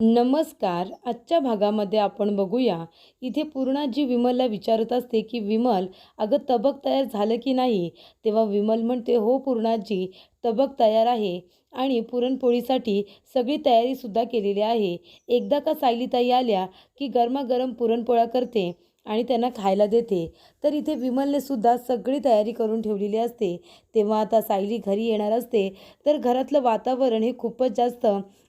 नमस्कार. आजच्या भागामध्ये आपण बघूया. इथे पूर्णाजी विमलला विचारत असते की विमल अगं तबक तयार झालं की नाही? तेव्हा विमल म्हणते हो पूर्णाजी तबक तयार आहे आणि पुरणपोळीसाठी सगळी तयारीसुद्धा केलेली आहे. एकदा का सायलीताई आल्या की गरमागरम पुरणपोळ्या करते आणि त्यांना खायला देते. तर इथे विमलने सुद्धा सगळी तयारी करून ठेवलेली असते. तेव्हा आता सायली घरी येणार असते. तर घरातलं वातावरण हे खूपच जास्त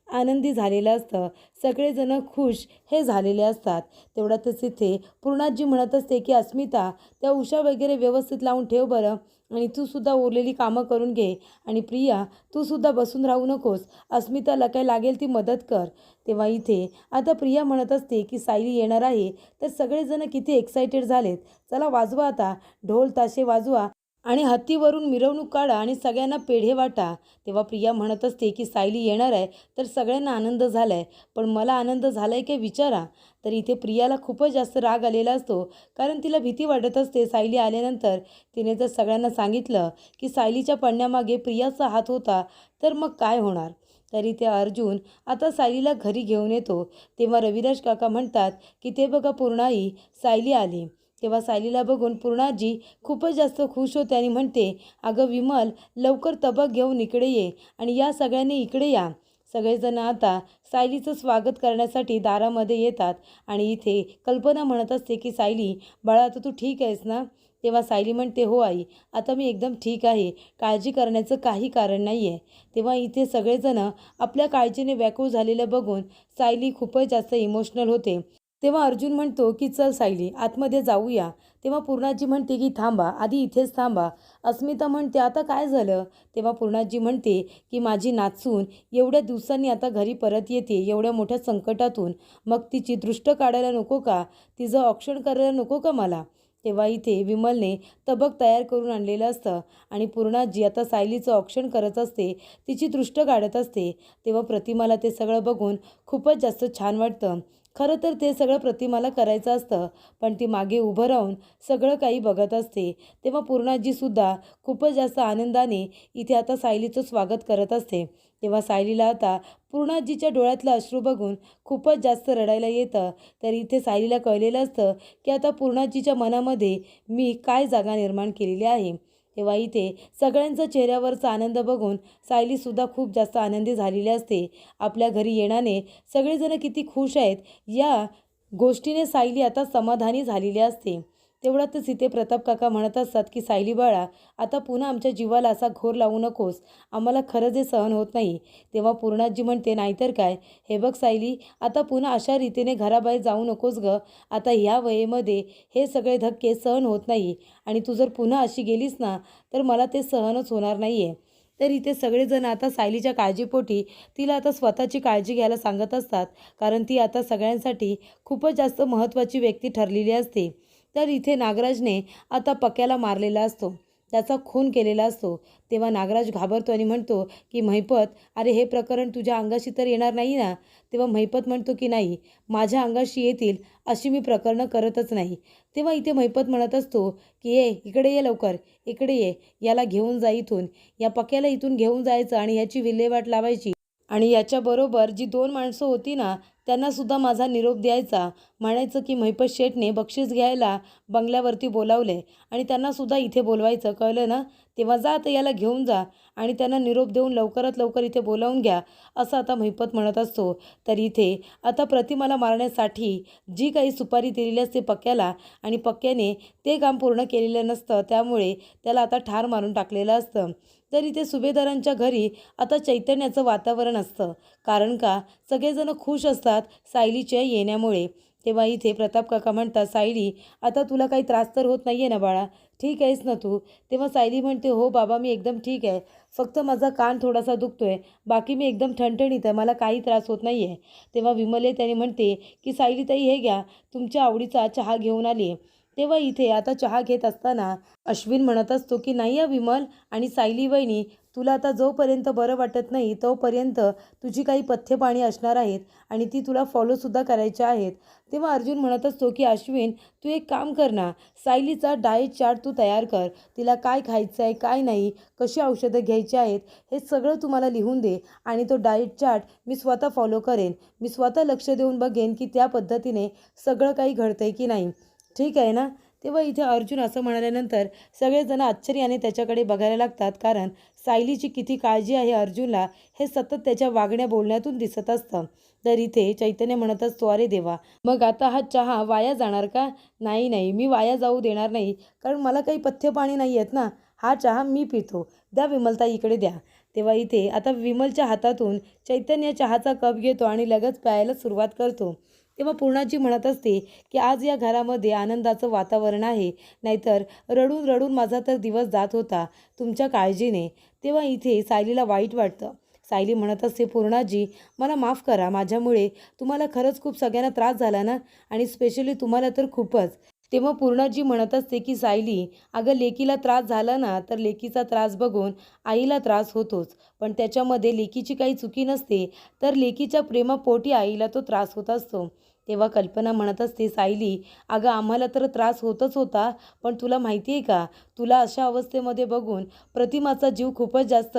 आनंदी झालेलं असतं. सगळेजण खुश हे झालेले असतात. तेवढ्यातच इथे पूर्णाजी म्हणत असते की अस्मिता त्या उषा वगैरे व्यवस्थित लावून ठेव बरं. आणि तू सुद्धा उरलेली कामं करून घे. आणि प्रिया तू सुद्धा बसून राहू नकोस. अस्मिताला काय लागेल ती मदत कर. तेव्हा इथे आता प्रिया म्हणत असते की सायली येणार आहे. तर सगळेजण किती एक्सायटेड झालेत. चला वाजवा आता. ढोल ताशे वाजवा. आणि हत्तीवरून मिरवणूक काढा आणि सगळ्यांना पेढे वाटा. तेव्हा प्रिया म्हणत असते की सायली येणार आहे तर सगळ्यांना आनंद झाला आहे पण मला आनंद झाला आहे का विचारा. तर इथे प्रियाला खूपच जास्त राग आलेला असतो. कारण तिला भीती वाटत असते. सायली आल्यानंतर तिने जर सगळ्यांना सांगितलं की सायलीच्या पडण्यामागे प्रियाचा हात होता तर मग काय होणार? तरी ते अर्जुन आता सायलीला घरी घेऊन येतो. तेव्हा रविराज काका म्हणतात की ते बघा पूर्णाई सायली आली. तेव्हा सायलीला बघून पूर्णाजी खूपच जास्त खुश होते आणि म्हणते अगं विमल लवकर तबक घेऊन इकडे ये आणि या सगळ्यांनी इकडे या. सगळेजण आता सायलीचं स्वागत करण्यासाठी दारामध्ये येतात आणि इथे कल्पना म्हणत असते की सायली बाळा आता तू ठीक आहेस ना? तेव्हा सायली म्हणते हो आई आता मी एकदम ठीक आहे. काळजी करण्याचं काही कारण नाही आहे तेव्हा इथे सगळेजण आपल्या काळजीने व्याकुळ झालेलं बघून सायली खूपच जास्त इमोशनल होते. तेव्हा अर्जुन म्हणतो की चल सायली आतमध्ये जाऊया. तेव्हा पूर्णाजी म्हणते की थांबा आधी इथेच थांबा. अस्मिता म्हणते आता काय झालं? तेव्हा पूर्णाजी म्हणते की माझी नाचून एवढ्या दिवसांनी आता घरी परत येते एवढ्या मोठ्या संकटातून. मग तिची दृष्ट काढायला नको का? तिचं औक्षण करायला नको का मला? तेव्हा इथे विमलने तबक तयार करून आणलेलं असतं आणि पूर्णाजी आता सायलीचं औक्षण करत असते तिची दृष्ट काढत असते. तेव्हा प्रतिमाला ते सगळं बघून खूपच जास्त छान वाटतं. खरं तर ते सगळं प्रतिमाला करायचं असतं पण ती मागे उभं राहून सगळं काही बघत असते. तेव्हा पूर्णाजीसुद्धा खूपच जास्त आनंदाने इथे आता सायलीचं स्वागत करत असते. तेव्हा सायलीला आता पूर्णाजीच्या डोळ्यातलं अश्रू बघून खूपच जास्त रडायला येतं. तर इथे सायलीला कळलेलं असतं की आता पूर्णाजीच्या मनामध्ये मी काय जागा निर्माण केलेली आहे? तेव्हा इथे सगळ्यांचा चेहऱ्यावरचा आनंद बघून सायलीसुद्धा खूप जास्त आनंदी झालेली असते. आपल्या घरी येण्याने सगळेजण किती खुश आहेत या गोष्टीने सायली आता समाधानी झालेली असते. तेवढ्यातच इथे प्रताप काका म्हणत असतात की सायली बाळा आता पुन्हा आमच्या जीवाला असा घोर लावू नकोस. आम्हाला खरंच हे सहन होत नाही. तेव्हा पूर्णाजी म्हणते नाहीतर काय? हे बघ सायली आता पुन्हा अशा रीतीने घराबाहेर जाऊ नकोस ग. आता ह्या वयेमध्ये हे सगळे धक्के सहन होत नाही. आणि तू जर पुन्हा अशी गेलीस ना तर मला ते सहनच होणार नाही आहे तर इथे सगळेजण आता सायलीच्या काळजीपोटी तिला आता स्वतःची काळजी घ्यायला सांगत असतात कारण ती आता सगळ्यांसाठी खूपच जास्त महत्त्वाची व्यक्ती ठरलेली असते. तर इथे नागराजने आता पक्याला मारलेला असतो. त्याचा खून केलेला असतो. तेव्हा नागराज घाबरतो आणि म्हणतो की महिपत अरे हे प्रकरण तुझ्या अंगाशी तर येणार नाही ना? तेव्हा महिपत म्हणतो की नाही माझ्या अंगाशी येतील अशी मी प्रकरणं करतच नाही. तेव्हा इथे महिपत म्हणत असतो की ये इकडे ये लवकर इकडे ये याला घेऊन जा इथून. या पक्याला इथून घेऊन जायचं आणि याची विल्हेवाट लावायची. आणि याच्याबरोबर जी दोन माणसं होती ना त्यांनासुद्धा माझा निरोप द्यायचा. म्हणायचं की महिपत शेठने बक्षीस घ्यायला बंगल्यावरती बोलावले आणि त्यांनासुद्धा इथे बोलवायचं. कळलं ना? तेव्हा जा तर याला घेऊन जा आणि त्यांना निरोप देऊन लवकरात लवकर इथे बोलावून घ्या असं आता महिपत म्हणत असतो. तर इथे आता प्रतिमाला मारण्यासाठी जी काही सुपारी दिलेली असते पक्क्याला आणि पक्क्याने ते काम पूर्ण केलेलं नसतं त्यामुळे त्याला आता ठार मारून टाकलेलं असतं. तर इथे सुभेदारांच्या घरी आता चैतन्याचं वातावरण असतं. कारण का? सगळेजण खुश असतात सायलीच्या येण्यामुळे. तेव्हा इथे प्रताप काका म्हणतात सायली आता तुला काही त्रास तर होत नाही आहे ना बाळा? ठीक आहेस ना तू? तेव्हा सायली म्हणते हो बाबा मी एकदम ठीक आहे. फक्त माझा कान थोडासा दुखतो आहे बाकी मी एकदम ठणठणीत आहे. मला काही त्रास होत नाही आहे तेव्हा विमले त्याने म्हणते की सायली ताई हे घ्या. तुमच्या आवडीचा चहा घेऊन आली आहे तेव्हा इथे आता चहा घेत असताना अश्विन म्हणत असतो की नाही या विमल आणि सायली वहिनी तुला आता जोपर्यंत बरं वाटत नाही तोपर्यंत तुझी काही पथ्यपाणी असणार आहेत आणि ती तुला फॉलोसुद्धा करायच्या आहेत. तेव्हा अर्जुन म्हणत असतो की अश्विन तू एक काम कर ना सायलीचा डाएट चार्ट तू तयार कर. तिला काय खायचं आहे काय नाही कशी औषधं घ्यायची आहेत हे सगळं तुम्हाला लिहून दे आणि तो डाएट चार्ट मी स्वतः फॉलो करेन. मी स्वतः लक्ष देऊन बघेन की त्या पद्धतीने सगळं काही घडतं आहे की नाही. ठीक आहे ना? तेव्हा इथे अर्जुन असं म्हणाल्यानंतर सगळेजण आश्चर्याने त्याच्याकडे बघायला लागतात. कारण सायलीची किती काळजी आहे अर्जुनला हे सतत त्याच्या वागण्या बोलण्यातून दिसत असतं. तर इथे चैतन्य म्हणत असतो अरे देवा मग आता हा चहा वाया जाणार का? नाही नाही मी वाया जाऊ देणार नाही. कारण मला काही पथ्यपाणी नाही आहेत ना. हा चहा मी पितो. द्या विमलताई इकडे द्या. तेव्हा इथे आता विमलच्या हातातून चैतन्य चहाचा कप घेतो आणि लगेच प्यायला सुरुवात करतो. तेव्हा पूर्णाजी म्हणत असते की आज या घरामध्ये आनंदाचं वातावरण आहे. नाहीतर रडून रडून माझा तर दिवस जात होता. तुमच्या काळजीने. तेव्हा इथे सायलीला वाईट वाटतं. सायली म्हणत असते पूर्णाजी मला माफ करा. माझ्यामुळे तुम्हाला खरंच खूप सगळ्यांना त्रास झाला ना? आणि स्पेशली तुम्हाला तर खूपच. तेव्हा पूर्णाजी म्हणत असते की सायली अगं लेकीला त्रास झाला ना तर लेकीचा त्रास बघून आईला त्रास होतोच. पण त्याच्यामध्ये लेकीची काही चुकी नसते तर लेकीच्या प्रेमापोटी आईला तो त्रास होत असतो. तेव्हा कल्पना म्हणत असते सायली अगं आम्हाला तर त्रास होतच होता पण तुला माहिती आहे का? तुला अशा अवस्थेमध्ये बघून प्रतिमाचा जीव खूपच जास्त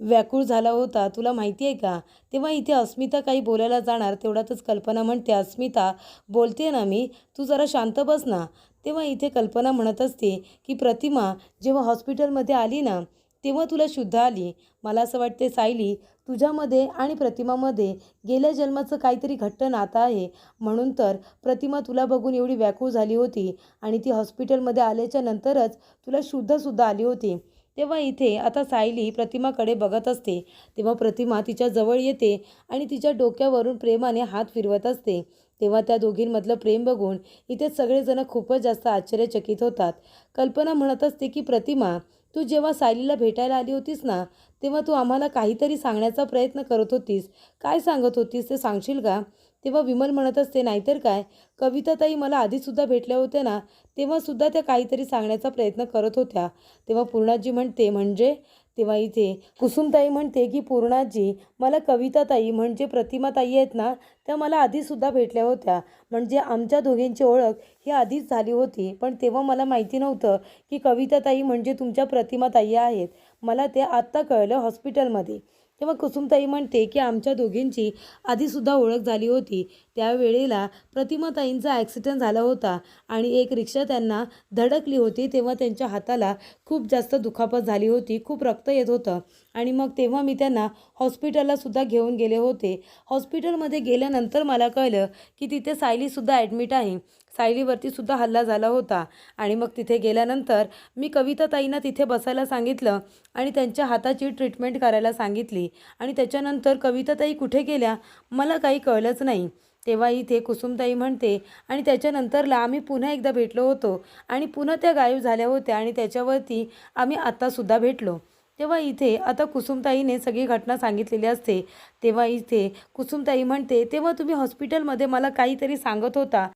व्याकुळ झाला होता. तुला माहिती आहे का? तेव्हा इथे अस्मिता काही बोलायला जाणार तेवढ्यातच कल्पना म्हणते अस्मिता बोलते ना मी. तू जरा शांत बस ना. तेव्हा इथे कल्पना म्हणत असते की प्रतिमा जेव्हा हॉस्पिटलमध्ये आली ना तेव्हा तुला शुद्ध आली. मला असं वाटते सायली तुझ्यामध्ये आणि प्रतिमामध्ये गेल्या जन्माचं काहीतरी घट्ट नातं आहे. म्हणून तर प्रतिमा तुला बघून एवढी व्याकुळ झाली होती आणि ती हॉस्पिटलमध्ये आल्याच्या नंतरच तुला शुद्धसुद्धा आली होती. तेव्हा इथे आता सायली प्रतिमाकडे बघत असते. तेव्हा प्रतिमा तिच्या जवळ येते आणि तिच्या डोक्यावरून प्रेमाने हात फिरवत असते. तेव्हा त्या दोघींमधलं प्रेम बघून इथे सगळेजण खूपच जास्त आश्चर्यचकित होतात. कल्पना म्हणत असते की प्रतिमा तू जेव्हा सायलीला भेटायला आली होतीस ना तेव्हा तू आम्हाला काहीतरी सांगण्याचा प्रयत्न करत होतीस. काय सांगत होतीस ते सांगशील का? तेव्हा विमल म्हणत असते नाहीतर काय? कविताताई मला आधीसुद्धा भेटल्या होत्या ना तेव्हासुद्धा त्या काहीतरी सांगण्याचा प्रयत्न करत होत्या. तेव्हा पूर्णाजी म्हणते म्हणजे? तेव्हा इथे कुसुमताई म्हणते की पूर्णाजी मला कविताताई म्हणजे प्रतिमाताई आहेत ना त्या मला आधीसुद्धा भेटल्या होत्या. म्हणजे आमच्या दोघींची ओळख ही आधीच झाली होती. पण तेव्हा मला माहिती नव्हतं की कविताताई म्हणजे तुमच्या प्रतिमाताई आहेत. मला ते आत्ता कळलं हॉस्पिटलमध्ये. तेव्हा कुसुमताई म्हणते की आमच्या दोघींची आधीसुद्धा ओळख झाली होती. त्यावेळेला प्रतिमाताईंचा ॲक्सिडेंट झाला होता आणि एक रिक्षा त्यांना धडकली होती तेव्हा त्यांच्या हाताला खूप जास्त दुखापत झाली होती खूप रक्त येत होतं आणि मग तेव्हा मी त्यांना हॉस्पिटलला सुद्धा घेऊन गेले होते. हॉस्पिटलमध्ये गेल्यानंतर मला कळलं की तिथे सायलीसुद्धा ॲडमिट आहे. सायलीवरती सुद्धा हल्ला झाला होता आणि मग तिथे गेल्यानंतर मी कविताताईंना तिथे बसायला सांगितलं आणि त्यांच्या हाताची ट्रीटमेंट करायला सांगितली आणि त्याच्यानंतर कविताताई कुठे गेल्या? मला काही कळलंच नाही. तेव्हा इथे कुसुमताई म्हणते आणि त्याच्यानंतरला आम्ही पुन्हा एकदा भेटलो होतो आणि पुन्हा त्या गायब झाल्या होत्या आणि त्याच्यावरती आम्ही आत्तासुद्धा भेटलो. तेव्हा इथे आता कुसुमताईने सगळी घटना सांगितलेली असते. तेव्हा इथे कुसुमताई म्हणते तेव्हा तुम्ही हॉस्पिटलमध्ये मला काहीतरी सांगत होता.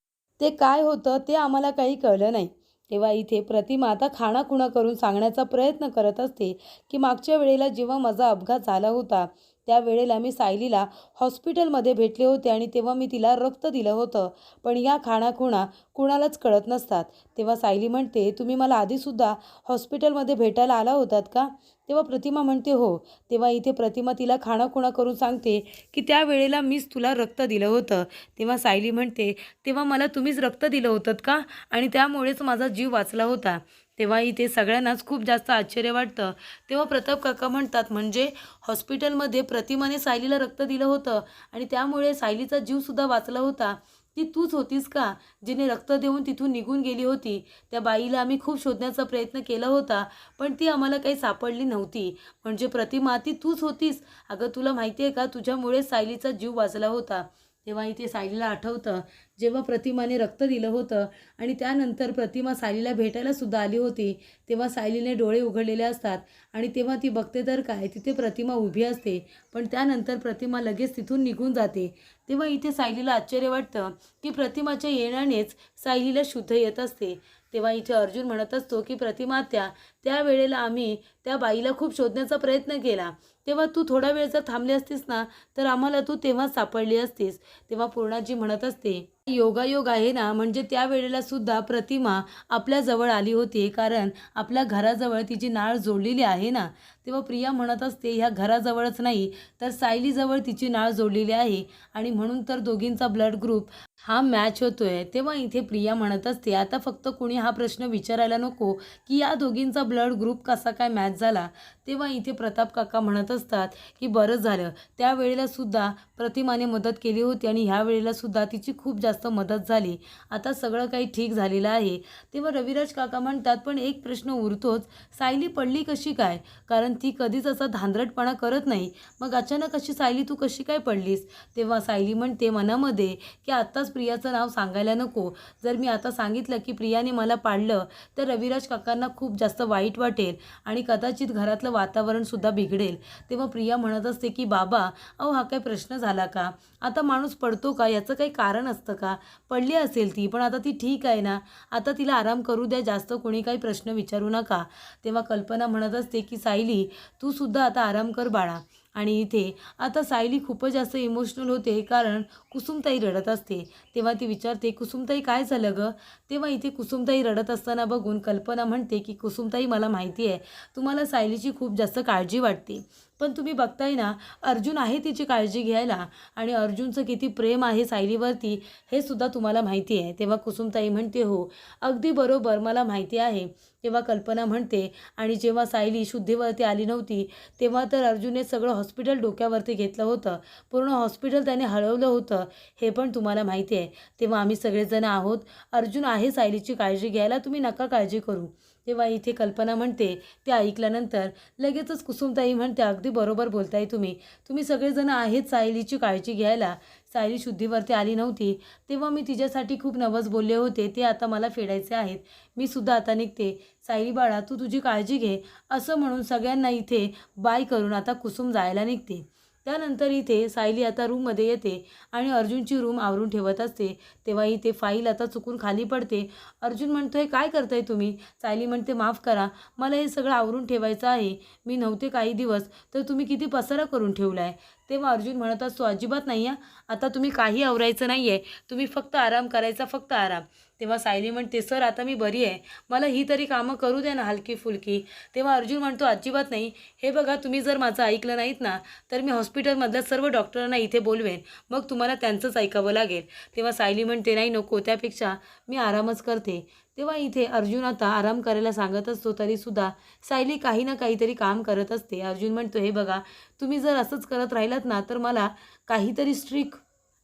ते काय होतं ते आम्हाला काही कळलं नाही. तेव्हा इथे प्रतिमा आता खाणाखुणा करून सांगण्याचा प्रयत्न करत असते की मागच्या वेळेला जेव्हा माझा अपघात झाला होता त्यावेळेला मी सायलीला हॉस्पिटलमध्ये भेटले होते आणि तेव्हा मी तिला रक्त दिलं होतं. पण या खाणाखुणा कुणालाच कळत नसतात. तेव्हा सायली म्हणते तुम्ही मला आधीसुद्धा हॉस्पिटलमध्ये भेटायला आला होतात का? तेव्हा प्रतिमा म्हणते हो. तेव्हा इथे प्रतिमा तिला खाणाखुणा करून सांगते की त्यावेळेला मीच तुला रक्त दिलं होतं. तेव्हा सायली म्हणते तेव्हा मला तुम्हीच रक्त दिलं होतं का? आणि त्यामुळेच माझा जीव वाचला होता. तेव्हा इथे सगळ्यांनाच खूप जास्त आश्चर्य वाटतं. तेव्हा प्रताप काका म्हणतात म्हणजे हॉस्पिटलमध्ये प्रतिमाने सायलीला रक्त दिलं होतं आणि त्यामुळे सायलीचा जीवसुद्धा वाचला होता. ती तूच होतीस का? जिने रक्त देऊन तिथून निघून गेली होती. त्या बाईला आम्ही खूप शोधण्याचा प्रयत्न केला होता पण ती आम्हाला काही सापडली नव्हती. म्हणजे प्रतिमा ती तूच होतीस? अगं तुला माहिती आहे का? तुझ्यामुळे सायलीचा जीव वाचला होता. तेव्हा इथे सायलीला आठवतं. जेव्हा प्रतिमाने रक्त दिलं होतं आणि त्यानंतर प्रतिमा सायलीला भेटायला सुद्धा आली होती तेव्हा सायलीने डोळे उघडलेले असतात आणि तेव्हा ती बघते तर काय तिथे प्रतिमा उभी असते पण त्यानंतर प्रतिमा लगेच तिथून निघून जाते. तेव्हा इथे सायलीला आश्चर्य वाटतं की प्रतिमाच्या येण्यानेच सायलीला शुद्ध येत असते. तेव्हा इथे अर्जुन म्हणत असतो की प्रतिमा त्या त्यावेळेला आम्ही त्या बाईला खूप शोधण्याचा प्रयत्न केला. तेव्हा तू थोडा वेळ जर थांबली असतीस ना तर आम्हाला तू तेव्हा सापडली असतीस. तेव्हा पूर्णाजी म्हणत असते योगायोग आहे ना म्हणजे त्यावेळेला सुद्धा प्रतिमा आपल्याजवळ आली होती. कारण आपल्या घराजवळ तिची नाळ जोडलेली आहे ना. तेव्हा प्रिया म्हणत असते ह्या घराजवळच नाही तर सायलीजवळ तिची नाळ जोडलेली आहे. आणि म्हणून तर दोघींचा ब्लड ग्रुप हा मॅच होतोय. तेव्हा इथे प्रिया म्हणत असते आता फक्त कोणी हा प्रश्न विचारायला नको की या दोघींचा ब्लड ग्रुप कसा काय मॅच झाला? तेव्हा इथे प्रताप काका म्हणत असतात की बरं झालं. त्यावेळेला सुद्धा प्रतिमाने मदत केली होती आणि ह्या वेळेला सुद्धा तिची खूप जास्त मदत झाली. आता सगळं काही ठीक झालेलं आहे. तेव्हा रविराज काका म्हणतात पण एक प्रश्न उरतोच. सायली पडली कशी काय? कारण ती कधीच असं धांदरटपणा करत नाही. मग अचानक अशी सायली तू कशी काय पडलीस? तेव्हा सायली म्हणते मनामध्ये की आत्ताच प्रियाचं नाव सांगायला नको. जर मी आता सांगितलं की प्रियाने मला पाडलं तर रविराज काकांना खूप जास्त वाईट वाटेल आणि कदाचित घरातलं वातावरणसुद्धा बिघडेल. तेव्हा प्रिया म्हणत असते की बाबा अहो हा काय प्रश्न झाला का? आता माणूस पडतो का? याचं काही कारण असतं का? पडली असेल ती पण आता ती ठीक आहे ना? आता तिला आराम करू द्या जास्त कोणी काही प्रश्न विचारू नका. तेव्हा कल्पना म्हणत असते की सायली तू सुद्धा आता आराम कर बाळा. आणि इथे आता सायली खूपच जास्त इमोशनल होते कारण कुसुमताई रडत असते. तेव्हा ती विचारते कुसुमताई काय झालं गं? तेव्हा इथे कुसुमताई रडत असताना बघून कल्पना म्हणते की कुसुमताई मला माहिती आहे तुम्हाला सायलीची खूप जास्त काळजी वाटते. पण तुम्ही बघताय ना अर्जुन आहे तिची काळजी घ्यायला आणि अर्जुनचं किती प्रेम आहे सायलीवरती हे सुद्धा तुम्हाला माहिती आहे. तेव्हा कुसुमताई म्हणते हो अगदी बरोबर मला माहिती आहे. तेव्हा कल्पना म्हणते आणि जेव्हा सायली शुद्धीवरती आली नव्हती तेव्हा तर अर्जुनने सगळं हॉस्पिटल डोक्यावरती घेतलं होतं. पूर्ण हॉस्पिटल त्याने हळवलं होतं हे पण तुम्हाला माहिती आहे. तेव्हा आम्ही सगळेजण आहोत. अर्जुन आहे सायलीची काळजी घ्यायला तुम्ही नका काळजी करू. तेव्हा इथे कल्पना म्हणते ते ऐकल्यानंतर लगेचच कुसुमताई म्हणते अगदी बरोबर बोलताय तुम्ही. तुम्ही सगळेजण आहेत सायलीची काळजी घ्यायला. सायली शुद्धीवरती आली नव्हती. तेव्हा मी तिच्यासाठी खूप नवस बोलले होते. ते आता मला फेडायचे आहेत. मी सुद्धा आता निघते. सायली बाळा तू तुझी काळजी घे. असं म्हणून सगळ्यांना इथे बाय करून आता कुसुम जायला निघते. त्यानंतर इथे सायली आता रूममध्ये येते आणि अर्जुनची रूम आवरून ठेवत असते. तेव्हा इथे फाईल आता चुकून खाली पडते. अर्जुन म्हणतो आहे काय करताय तुम्ही? सायली म्हणते माफ करा मला हे सगळं आवरून ठेवायचं आहे. मी नव्हते काही दिवस तर तुम्ही किती पसारा करून ठेवला आहे तेव्हा अर्जुन म्हणत असतो अजिबात नाही आहे आता तुम्ही काही आवरायचं नाही आहे तुम्ही फक्त आराम करायचा फक्त आराम. तेव्हा सायली म्हणते सर आता मी बरी आहे. मला ही तरी कामं करू द्या ना हलकी फुलकी. तेव्हा अर्जुन म्हणतो अजिबात नाही. हे बघा तुम्ही जर माझं ऐकलं नाहीत ना तर मी हॉस्पिटलमधल्या सर्व डॉक्टरांना इथे बोलवेन. मग तुम्हाला त्यांचंच ऐकावं लागेल. तेव्हा सायली म्हणते नाही नको. त्यापेक्षा मी आरामच करते. तेव्हा इथे अर्जुन आता आराम करायला सांगत असतो तरीसुद्धा सायली काही ना काहीतरी काम करत असते. अर्जुन म्हणतो हे बघा तुम्ही जर असंच करत राहिलात ना तर मला काहीतरी स्ट्रिक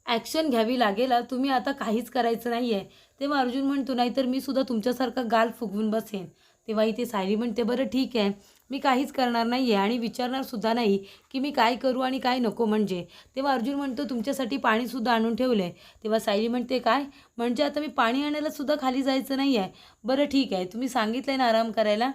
ॲक्शन घ्यावी लागेल. तुम्ही आता काहीच करायचं नाही आहे तेव्हा अर्जुन म्हणतो नाहीतर मी सुद्धा तुमच्यासारखा गाल फुगवून बसेन. तेव्हा इथे सायली म्हणते बरं ठीक आहे मी काहीच करणार नाही आहे आणि विचारणार सुद्धा नाही की मी काय करू आणि काय नको म्हणजे. तेव्हा अर्जुन म्हणतो तुमच्यासाठी पाणीसुद्धा आणून ठेवलं आहे तेव्हा सायली म्हणते काय? म्हणजे आता मी पाणी आणायला सुद्धा खाली जायचं नाही आहे बरं ठीक आहे तुम्ही सांगितलं आहे ना आराम करायला.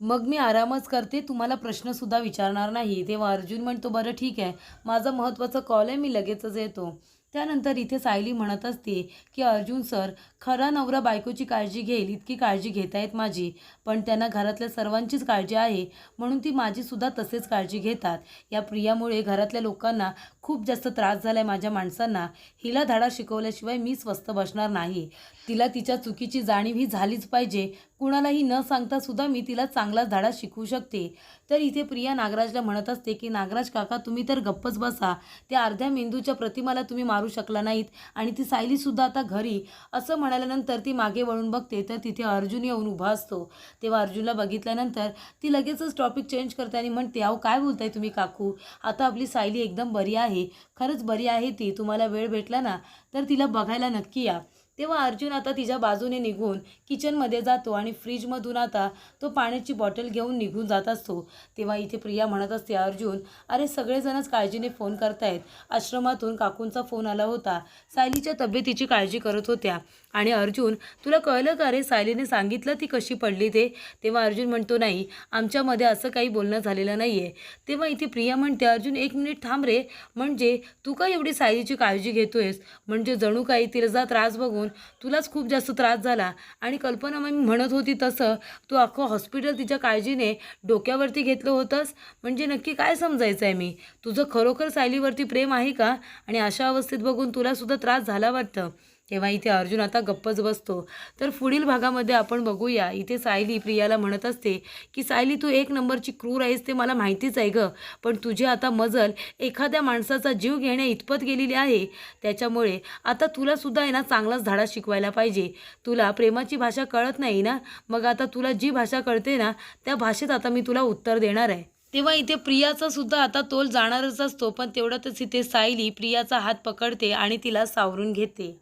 मग मी आरामच करते तुम्हाला प्रश्नसुद्धा विचारणार नाही. तेव्हा अर्जुन म्हणतो बरं ठीक आहे माझा महत्त्वाचा कॉल आहे मी लगेचच येतो. त्यानंतर इथे सायली म्हणत असते की अर्जुन सर खरा नवरा बायकोची काळजी घेईल इतकी काळजी घेत आहेत माझी. पण त्यांना घरातल्या सर्वांचीच काळजी आहे म्हणून ती माझीसुद्धा तसेच काळजी घेतात. या प्रियामुळे घरातल्या लोकांना खूप जास्त त्रास झाला आहे माझ्या माणसांना. हिला धडा शिकवल्याशिवाय मी स्वस्त बसणार नाही. तिला तिच्या चुकीची जाणीव ही झालीच पाहिजे कुणालाही न सांगता सुद्धा मी तिला चांगलाच धाडा शिकवू शकते. तर इथे प्रिया नागराजला म्हणत असते की नागराज काका तुम्ही तर गप्पच बसा. त्या अर्ध्या मेंदूच्या प्रतिमाला तुम्ही मारू शकला नाहीत आणि ती सायलीसुद्धा आता घरी. असं म्हणाल्यानंतर ती मागे वळून बघते तर तिथे अर्जुन येऊन उभा असतो. तेव्हा अर्जुनला बघितल्यानंतर ती लगेचच टॉपिक चेंज करते आणि म्हणते अहो काय बोलताय तुम्ही काकू? आता आपली सायली एकदम बरी आहे. खरंच बरी आहे ती. तुम्हाला वेळ भेटला ना तर तिला बघायला नक्की या. तेव्हा अर्जुन आता तिच्या बाजूने निघून किचनमध्ये जातो आणि फ्रीजमधून आता तो पाण्याची बॉटल घेऊन निघून जात असतो. तेव्हा इथे प्रिया म्हणत असते अर्जुन अरे सगळेजणच काळजीने फोन करतायत. आश्रमातून काकूंचा फोन आला होता. सायलीच्या तब्येतीची काळजी करत होत्या. आणि अर्जुन तुला कळलं का रे सायलीने सांगितलं ती कशी पडली ते? तेव्हा अर्जुन म्हणतो नाही आमच्यामध्ये असं काही बोलणं झालेलं नाही आहे तेव्हा इथे प्रिया म्हणते अर्जुन एक मिनिट थांब रे. म्हणजे तू का एवढी सायलीची काळजी घेतोयस? म्हणजे जणू काही तिला त्रास बघून तुलाच खूप जास्त त्रास झाला. आणि कल्पना मी म्हणत होती तसं तू अख्खं हॉस्पिटल तिच्या काळजीने डोक्यावरती घेतलं होतंस? म्हणजे नक्की काय समजायचं आहे मी? तुझं खरोखर सायलीवरती प्रेम आहे का? आणि अशा अवस्थेत बघून तुलासुद्धा त्रास झाला वाटतं? तेव्हा इथे अर्जुन आता गप्पच बसतो. तर पुढील भागामध्ये आपण बघूया. इथे सायली प्रियाला म्हणत असते की सायली तू एक नंबरची क्रूर आहेस ते मला माहितीच आहे गं. पण तुझी आता मजल एखाद्या माणसाचा जीव घेण्या इतपत गेलेली आहे. त्याच्यामुळे आता तुलासुद्धा आहे ना चांगलाच धडा शिकवायला पाहिजे. तुला प्रेमाची भाषा कळत नाही ना? मग आता तुला जी भाषा कळते ना त्या भाषेत आता मी तुला उत्तर देणार आहे. तेव्हा इथे प्रियाचा सुद्धा आता तोल जाणारच असतो. पण तेवढ्यातच इथे सायली प्रियाचा हात पकडते आणि तिला सावरून घेते.